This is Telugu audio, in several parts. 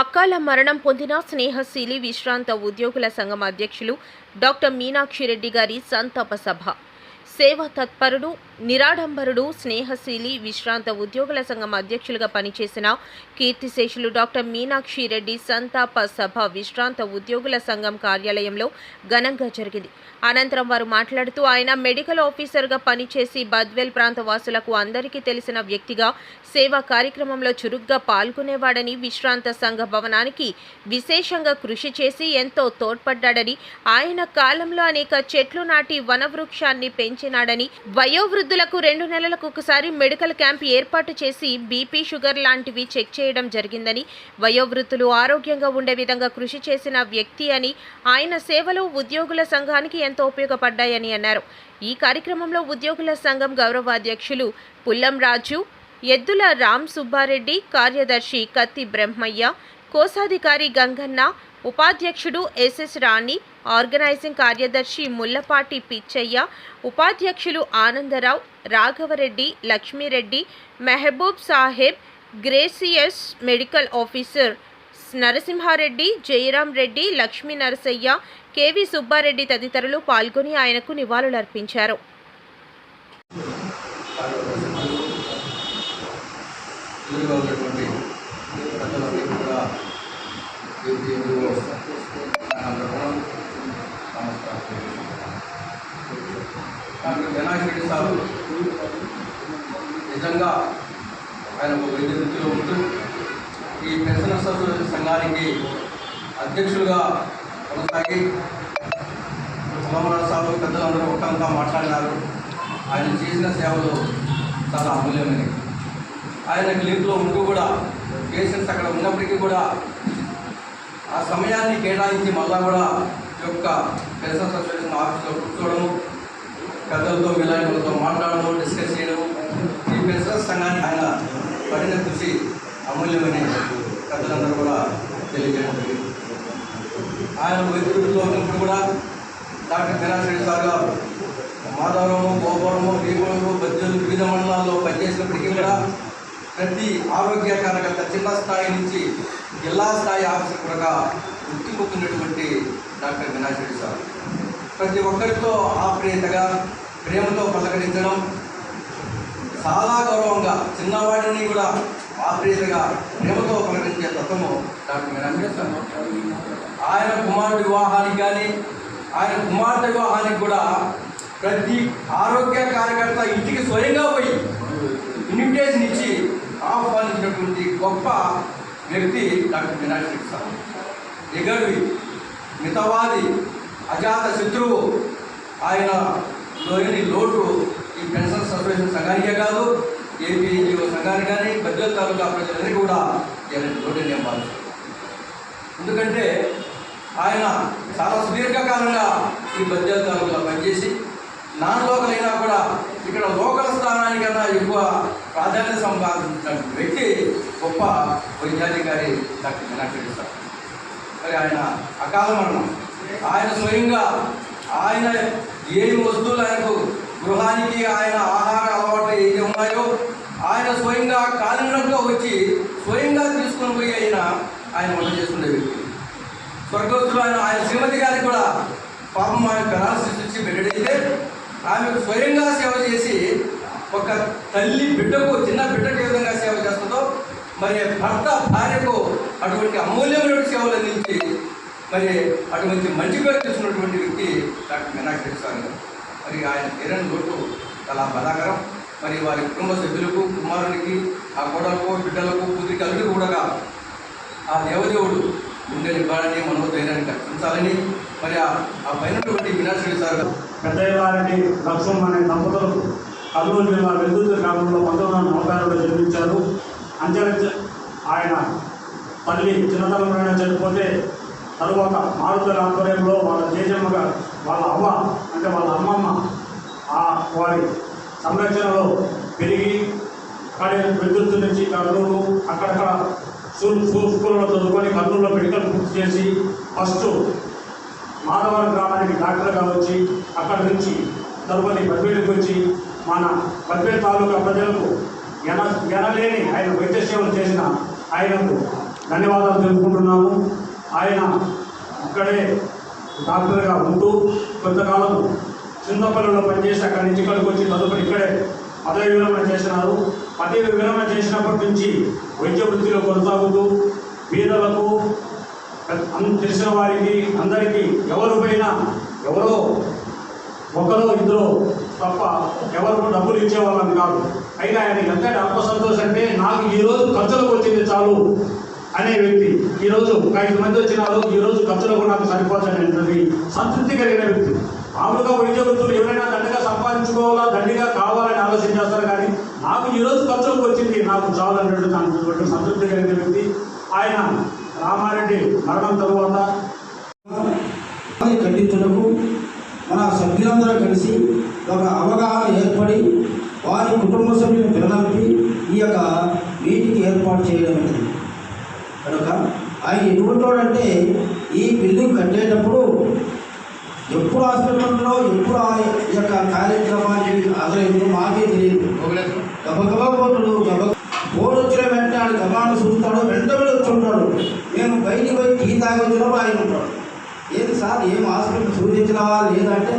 అకాల మరణం పొందిన స్నేహశీలి విశ్రాంత ఉద్యోగుల సంఘం అధ్యక్షులు డాక్టర్ మీనాక్షిరెడ్డి గారి సంతాప సభ. సేవా తత్పరుడు నిరాడంబరుడు స్నేహశీలి విశ్రాంత ఉద్యోగుల సంఘం అధ్యక్షులుగా పనిచేసిన కీర్తిశేషులు డాక్టర్ మీనాక్షి రెడ్డి సంతాప సభ విశ్రాంత ఉద్యోగుల సంఘం కార్యాలయంలో ఘనంగా జరిగింది. అనంతరం వారు మాట్లాడుతూ ఆయన మెడికల్ ఆఫీసర్గా పనిచేసి బద్వేల్ ప్రాంత వాసులకు అందరికీ తెలిసిన వ్యక్తిగా సేవా కార్యక్రమంలో చురుగ్గా పాల్గొనేవాడని విశ్రాంత సంఘ భవనానికి విశేషంగా కృషి చేసి ఎంతో తోడ్పడ్డాడని ఆయన కాలంలో అనేక చెట్లు నాటి వనవృక్షాన్ని పెంచినాడని వయోవృద్ధులకు రెండు నెలలకు ఒకసారి మెడికల్ క్యాంప్ ఏర్పాటు చేసి బీపీ షుగర్ లాంటివి చెక్ చేయడం జరిగిందని వయోవృద్ధులు ఆరోగ్యంగా ఉండే విధంగా కృషి చేసిన వ్యక్తి అని ఆయన సేవలు ఉద్యోగుల సంఘానికి ఎంతో ఉపయోగపడ్డాయని అన్నారు. ఈ కార్యక్రమంలో ఉద్యోగుల సంఘం గౌరవ అధ్యక్షులు పుల్లం రాజు ఎద్దుల రామ్ సుబ్బారెడ్డి కార్యదర్శి కత్తి బ్రహ్మయ్య కోశాధికారి గంగన్న ఉపాధ్యక్షుడు ఎస్ఎస్ రాణి ఆర్గనైజింగ్ కార్యదర్శి ముల్లపాటి పిచ్చయ్య ఉపాధ్యక్షులు Anandarao Raghavareddy Lakshmireddy Mehboob Saheb Gracious medical officer Narasimhareddy Jayaram Reddy Lakshmi Narasaiah K V Subbareddy తదితరులు పాల్గొని ఆయనకు నివాళులర్పించారు. ఎదురుగా ఉన్నటువంటి పెద్దలందరికీ కూడా వీరికి ఎదురుగా అందరం నమస్కారం డాక్టర్ వినాయక రెడ్డి సార్ నిజంగా ఆయన ఒక వైద్య వృత్తిలో ఉంటూ ఈ పెన్షనర్స్ అసోసియేషన్ సంఘానికి అధ్యక్షులుగా కొనసాగి సోమరాజు సాగు పెద్దలందరూ ఒక్కంతా మాట్లాడినారు. ఆయన చేసిన సేవలు చాలా అమూల్యమైనవి. ఆయన క్లినిక్లో ఉంటూ కూడా పేషెంట్స్ అక్కడ ఉన్నప్పటికీ కూడా ఆ సమయాన్ని కేటాయించి మళ్ళా కూడా యొక్క పెన్షన్ అసోసియేషన్ ఆఫీస్లో కూర్చోవడము పెద్దలతో విలాయకులతో మాట్లాడడం డిస్కస్ చేయడం ఈ పెన్షన్ సంఘాన్ని ఆయన పడిన కృషి అమూల్యమైన పెద్దలందరూ కూడా తెలియజేయడం జరిగింది. ఆయన వైద్యుడితో ఉన్నప్పుడు కూడా డాక్టర్ దినాష్ సార్ గారు మాధవరము గోపురము భీములు బద్దెలు వివిధ మండలాల్లో పనిచేసినప్పటికీ కూడా ప్రతి ఆరోగ్య కార్యకర్త చిన్న స్థాయి నుంచి జిల్లా స్థాయి ఆఫీసర్ కూడా గుర్తింపు పొందినటువంటి డాక్టర్ వినాష్ రెడ్డి సార్. ప్రతి ఒక్కరితో ఆప్రియతగా ప్రేమతో పలకరించడం చాలా గౌరవంగా చిన్నవాడిని కూడా ఆప్రియతగా ప్రేమతో పలకరించే తత్వము డాక్టర్ వినాష్ రెడ్డి సార్. ఆయన కుమారుడి వివాహానికి కానీ ఆయన కుమార్తె వివాహానికి కూడా ప్రతి ఆరోగ్య కార్యకర్త ఇంటికి స్వయంగా పోయి ఇన్విటేషన్ ఇచ్చి ఆహ్వానించినటువంటి గొప్ప వ్యక్తి డాక్టర్ వినాయక స్వామి ఎగడివి మితవాది అజాత శత్రువు. ఆయన లోని లోటు ఈ పెన్షన్ సర్వేషన్ సంఘానికే కాదు ఏపీఎన్జిఓ సంఘానికి కానీ బద్వేల్ తాలూకా ప్రజలందరికీ కూడా ఇలాంటి లోటు నేను ఎందుకంటే ఆయన చాలా సుదీర్ఘకాలంగా ఈ బద్వేల్ తాలూకా పనిచేసి నాన్ లోకల్ అయినా కూడా ఇక్కడ లోకల్ స్థానానికన్నా ఎక్కువ ప్రాధాన్యత సంపాదించిన వ్యక్తి గొప్ప వైద్యాధికారి డాక్టర్ వినాయక రెడ్డి సార్. మరి ఆయన అకాల మరణం. ఆయన స్వయంగా ఆయన ఏ వస్తువులు ఆయనకు గృహానికి ఆయన ఆహార అలవాట్లు ఏది ఉన్నాయో ఆయన స్వయంగా కాలినడకలో వచ్చి స్వయంగా తీసుకొని పోయి ఆయన ఆయన వంట చేసుకునే వ్యక్తి. స్వర్గస్థులైన ఆయన ఆయన శ్రీమతి గారికి కూడా పాపం ఆయన పెరాలసిస్ వచ్చి బెడ్డైతే ఆమెకు స్వయంగా సేవ చేసి ఒక తల్లి బిడ్డకు చిన్న బిడ్డకు ఏ విధంగా సేవ చేస్తుందో మరి భర్త భార్యకు అటువంటి అమూల్యమైన సేవలు అందించి మరి అటువంటి మంచి పేరు తెచ్చినటువంటి వ్యక్తి డాక్టర్ మీనాక్షి స్వామి మరి ఆయన కిరణ్ లోటు చాలా బాధాకరం మరి వారి కుటుంబ సభ్యులకు కుమారునికి ఆ కోడలకు బిడ్డలకు కూతురికి అల్లుడు కూడా ఆ దేవదేవుడు గుండె నింపాలని మనోధైర్యాన్ని కల్పించాలని మరి ఆ ఆ పైనటువంటి వినాశకుడి సార్ గారు. పెద్దయ్యారెడ్డి లక్ష్మణ్ అనే దంపతులు కర్నూలు జిల్లా వెల్దుర్తి గ్రామంలో పంతొమ్మిది వందల నలభై ఆరులో జన్మించారు. అంచెలంచె ఆయన తల్లి చిన్నతనంలోనే చనిపోతే తరువాత మారుతుల ఆధ్వర్యంలో వాళ్ళ జేజమ్మగా వాళ్ళ అవ్వ అంటే వాళ్ళ అమ్మమ్మ ఆ వారి సంరక్షణలో పెరిగి అక్కడే వెల్దుర్తి నుంచి కర్నూలు అక్కడక్కడ స్కూల్ చదువుకొని కర్నూలులో మెడికల్ పూర్తి చేసి ఫస్ట్ మాధవరం గ్రామానికి డాక్టర్గా వచ్చి అక్కడి నుంచి తరువాత బద్వేలుకి వచ్చి మన బద్వేలు తాలూకా ప్రజలకు ఎన ఎనలేని ఆయన వైద్య సేవలు చేసిన ఆయనకు ధన్యవాదాలు తెలుపుకుంటున్నాము. ఆయన అక్కడే డాక్టర్గా ఉంటూ కొంతకాలం చింతపల్లిలో పనిచేసి అక్కడి నుంచి ఇక్కడికి వచ్చి తదుపరి ఇక్కడే పదవి విరమణ చేసినారు. పదవి విరమణ చేసినప్పటి నుంచి వైద్య వృత్తిలో కొనసాగుతూ పేదలకు తెలిసిన వారికి అందరికీ ఎవరు పోయినా ఎవరో ఒకరో ఇద్దరు తప్ప ఎవరు డబ్బులు ఇచ్చేవాళ్ళని కాదు. అయినా ఆయన ఎంత డబ్బు సంతోషం అంటే నాకు ఈ రోజు ఖర్చులకు వచ్చింది చాలు అనే వ్యక్తి. ఈ రోజు ఒక ఐదు మంది వచ్చినారు ఈ రోజు ఖర్చులకు నాకు సరిపోతాననేది సంతృప్తి కలిగిన వ్యక్తి. మామూలుగా వైద్య వృత్తులు ఎవరైనా దండగా సంపాదించుకోవాలా దండిగా కావాలని ఆలోచన చేస్తారు కానీ నాకు ఈ రోజు వచ్చింది. నాకు చాలు అనేటువంటి సంతృప్తి కలిగిన వ్యక్తి. ఆయన రామారెడ్డి మరణం తరువాత ఖండించడము మన సభ్యులందరూ కలిసి ఒక అవగాహన ఏర్పడి వారి కుటుంబ సభ్యులను పిల్లలంపి ఈ యొక్క మీటింగ్ ఏర్పాటు చేయడం అనేది కనుక ఆయన ఎటువంటి వాడంటే ఈ బిల్డింగ్ కట్టేటప్పుడు ఎప్పుడు హాస్పిటల్లో ఎప్పుడు ఆ యొక్క కార్యక్రమానికి అదలేదు మాకే తెలియదు గబగబా బోర్డులు బోర్డు వచ్చిన వెంటనే ఆయన గబాను చూస్తాడు వెంటనే వచ్చుంటాడు. మేము బయటికి పోయి టీ తాగి వచ్చినప్పుడు ఆయన ఉంటాడు ఏది సార్ ఏం హాస్పిటల్ సూచించినావా లేదంటే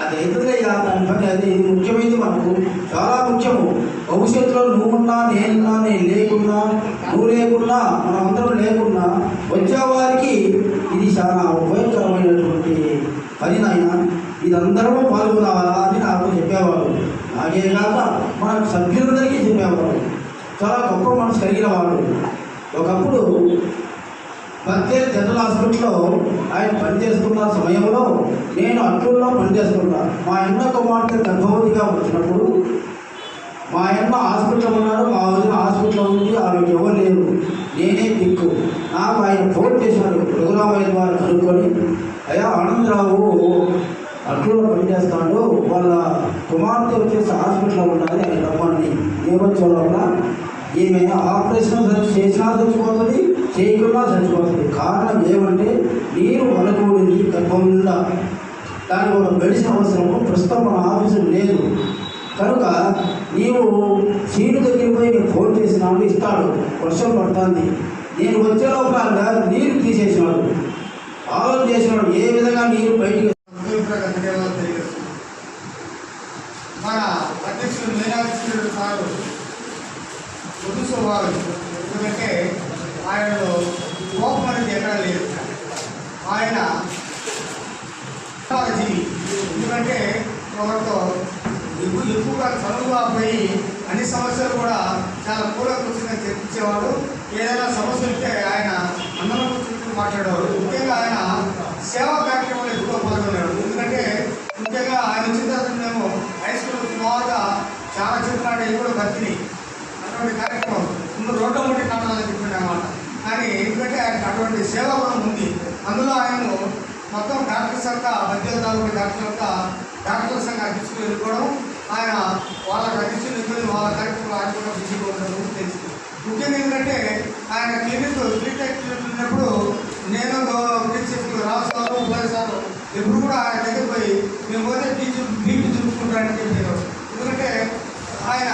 అది అవుతుంది దాని పని అది ఇది ముఖ్యమైనది మనకు. చాలా ముఖ్యము. భవిష్యత్తులో నువ్వున్నా నేనున్నా నేను లేకున్నా నువ్వు లేకున్నా మనమందరం అందరం లేకున్నా వచ్చేవారికి ఇది చాలా ఉపయోగకరమైనటువంటి పని నాయన. ఇదందరూ పాల్గొనాలా. అని నాకే కాక మన సభ్యులందరికీ చెప్పేవాడు చాలా గొప్ప మనసు కలిగిన వాడు. ఒకప్పుడు బత్తేరు జనరల్ హాస్పిటల్లో ఆయన పనిచేస్తున్న సమయంలో నేను అట్లూరులో పనిచేస్తున్నా మా అన్న కుమార్తె గర్భవతిగా వచ్చినప్పుడు మా అన్న హాస్పిటల్ ఉన్నాడు. మా వదిన హాస్పిటల్లో ఉంది. ఆమెకి ఎవరు లేరు. నేనే దిక్కు. నాకు ఆయన ఫోన్ చేశాడు. రఘురామయ్య వారు కనుక్కొని అయ్యా ఆనందరావు అక్కడ పనిచేస్తాడు వాళ్ళ కుమార్తె వచ్చేసి హాస్పిటల్లో ఉండాలి ఆయన రమ్మని ఏమొచ్చే వల్ల ఈమె ఆపరేషన్ చేసినా చచ్చిపోతుంది చేయకుండా చచ్చిపోతుంది కారణం ఏమంటే నీరు వనకూడింది గర్భం దానికి ఒక మెడిసిన్ అవసరము ప్రస్తుతం మన ఆఫీసు లేదు. కనుక నీవు సీటు దగ్గరికి పోయి నేను ఫోన్ చేసినాడు ఇస్తాడు. వర్షం పడుతుంది. నేను వచ్చే లోపల నీరు తీసేసినాడు. ఆలోచన చేసినాడు. ఏ విధంగా నీరు బయటికి హృదయపూర్వక ధన్యవాదాలు తెలియజేస్తున్నాను మన అధ్యక్షుడు మీనాక్షుడు సారు వారు ఎందుకంటే ఆయనలో కోపం అనేది ఎక్కడా లేదు. ఆయన జీవి ఎందుకంటే ఒకరితో ఎక్కువ ఎక్కువగా చదువుగా పోయి అన్ని సమస్యలు కూడా చాలా కూలంకృషంగా చర్చించేవాడు ఏదైనా సమస్య ఉంటే ఆయన అందరం కూర్చుని మాట్లాడేవాడు ముఖ్యంగా ఆయన సేవా కార్యక్రమాలు ఎక్కువ పాల్గొనేవాడు ఎందుకంటే ముఖ్యంగా ఆయన వచ్చిన తర్వాత మేము హై స్కూల్ తర్వాత చాలా చిన్న ఇవి కూడా బతిని అటువంటి కార్యక్రమం ముందు రోడ్డు ముట్టి కట్టాలని చెప్పాడు అనమాట కానీ ఎందుకంటే ఆయనకు అటువంటి సేవ కూడా ఉంది. అందులో ఆయన మొత్తం డాక్టర్స్ అంతా మధ్య తాలూకు డాక్టర్స్ అంతా డాక్టర్ల సంఘ అధ్యక్షులు ఎన్నుకోవడం ఆయన వాళ్ళకి అధ్యక్షులు ఎన్నుకొని వాళ్ళ కార్యక్రమాలు ఆయన కూడా బిజీ ముఖ్యంగా ఏంటంటే ఆయన క్లినిక్ బీటెక్ ఉన్నప్పుడు నేను ప్రిన్సిపల్ రాజుగారు ఉపాధి సార్ ఎప్పుడు కూడా ఆయన దగ్గర పోయి మేము పోతే టీచర్ బీపీ చూసుకుంటారని చెప్పారు ఎందుకంటే ఆయన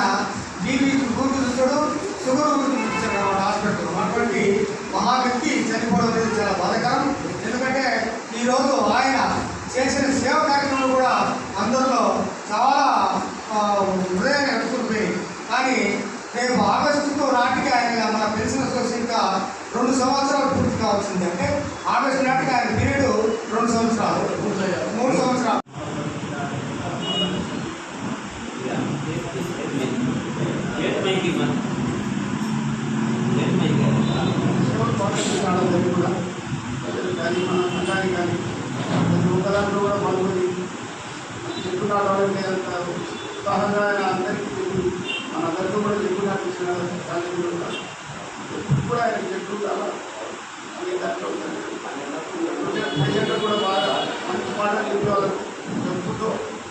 బీపీ గుర్తు చూస్తాడు షుగర్ గుర్తు చూస్తాడు అన్నమాట హాస్పిటల్. అటువంటి మహా వ్యక్తి చనిపోవడం అనేది చాలా బాధకరం. ఎందుకంటే ఈరోజు ఆయన చేసిన సేవ కార్యక్రమాలు కూడా అందరిలో చాలా హృదయాన్ని అడుగుతున్నాయి. కానీ రేపు ఆగస్టుతో నాటికి ఆయన మన పెన్షన్ ఇంకా రెండు సంవత్సరాలు పూర్తి కావాల్సింది. అంటే ఆగస్టు నాటికి ఆయన పీరియడ్ రెండు సంవత్సరాలు మూడు సంవత్సరాలు కానీ మన సంఘానికి కానీ ప్రతి ఒక్కదాంట్లో కూడా పాల్గొని చెట్టు నాటడం లేదంత ఉత్సాహంగా ఆయన అందరికీ చెప్పి మనందరికీ కూడా చెట్టు నాటించిన కార్యక్రమం కూడా ఆయన చాలా అనే దాంట్లో కూడా బాగా మంచి మాటలు చెప్పేవాళ్ళు జబ్బుతో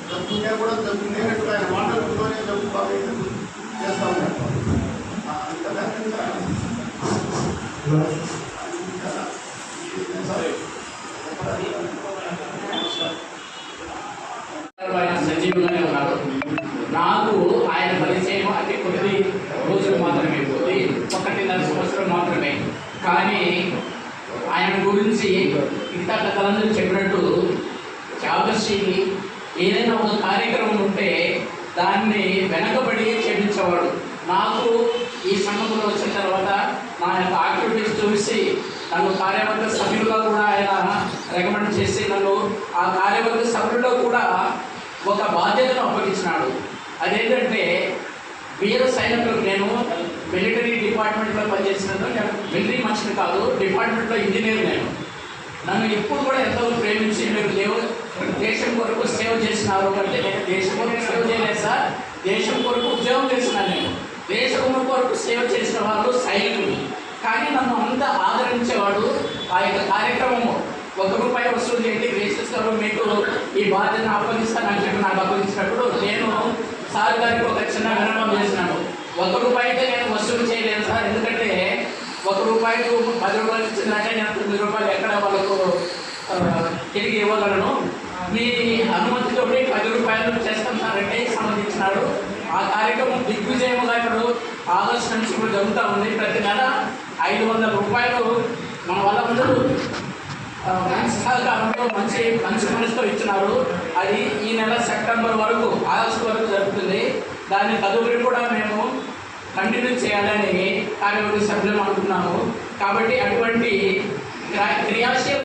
జబ్బునే కూడా జబ్బు లేనట్టుగా ఆయన మాటలతోనే జబ్బు బాగా చేస్తా ఉంటారు ఆ, ఏదైనా ఒక కార్యక్రమం ఉంటే దాన్ని వెనకబడి క్షమించేవాడు. నాకు ఈ సంఘంలో వచ్చిన తర్వాత నా యొక్క యాక్టివిటీస్ చూసి నన్ను కార్యవర్గ సభ్యులుగా కూడా ఆయన రికమెండ్ చేసి నన్ను ఆ కార్యవర్గ సభ్యుల్లో కూడా ఒక బాధ్యతను అప్పగించినాడు. అదేంటంటే వీర సైనికులు నేను మిలిటరీ డిపార్ట్మెంట్లో పనిచేసినట్టు మిలిటరీ మనిషిని కాదు డిపార్ట్మెంట్లో ఇంజనీర్ నేను. నన్ను ఎప్పుడు కూడా ఎంతో ప్రేమించి మీరు దేవుడు దేశం కొరకు సేవ చేసినారు అంటే నేను దేశం కొరకు సేవ చేయలేదు సార్. దేశం కొరకు ఉద్యోగం చేసిన నేను. దేశం కొరకు సేవ చేసిన వాళ్ళు సైనికులు. కానీ నన్ను అంతా ఆదరించేవాడు ఆ యొక్క కార్యక్రమము. ఒక రూపాయి వసూలు చేయండి వేసేస్తారు మీకు ఈ బాధ్యతను అప్పగిస్తాను అని చెప్పి నాకు అప్పగించినప్పుడు నేను సార్ గారికి ఒక చిన్న విన్నపం చేసినాను. ఒక రూపాయి అయితే నేను వసూలు చేయలేను సార్. ఎందుకంటే ఒక రూపాయికు పది రూపాయలు ఇచ్చిందంటే నేను తొమ్మిది రూపాయలు ఎక్కడ వాళ్ళకు తిరిగి ఇవ్వగలను. మీ అనుమతితో పది రూపాయలు చేస్తాం సార్ సంబంధించినాడు ఆ కార్యక్రమం దిగ్విజయముగా ఇప్పుడు ఆగస్టు నుంచి ఇప్పుడు జరుగుతూ ఉంది. ప్రతి నెల ఐదు వందల రూపాయలు మన వల్ల అందరూ మంచి సహకారంతో మంచి మంచి మనసుతో ఇచ్చినారు. అది ఈ నెల సెప్టెంబర్ వరకు ఆగస్టు వరకు జరుగుతుంది. దాని తదుపరి కూడా మేము కంటిన్యూ చేయాలని కార్యవర్గ సభ్యులు అనుకున్నాము. కాబట్టి అటువంటి క్రియా- క్రియాశీల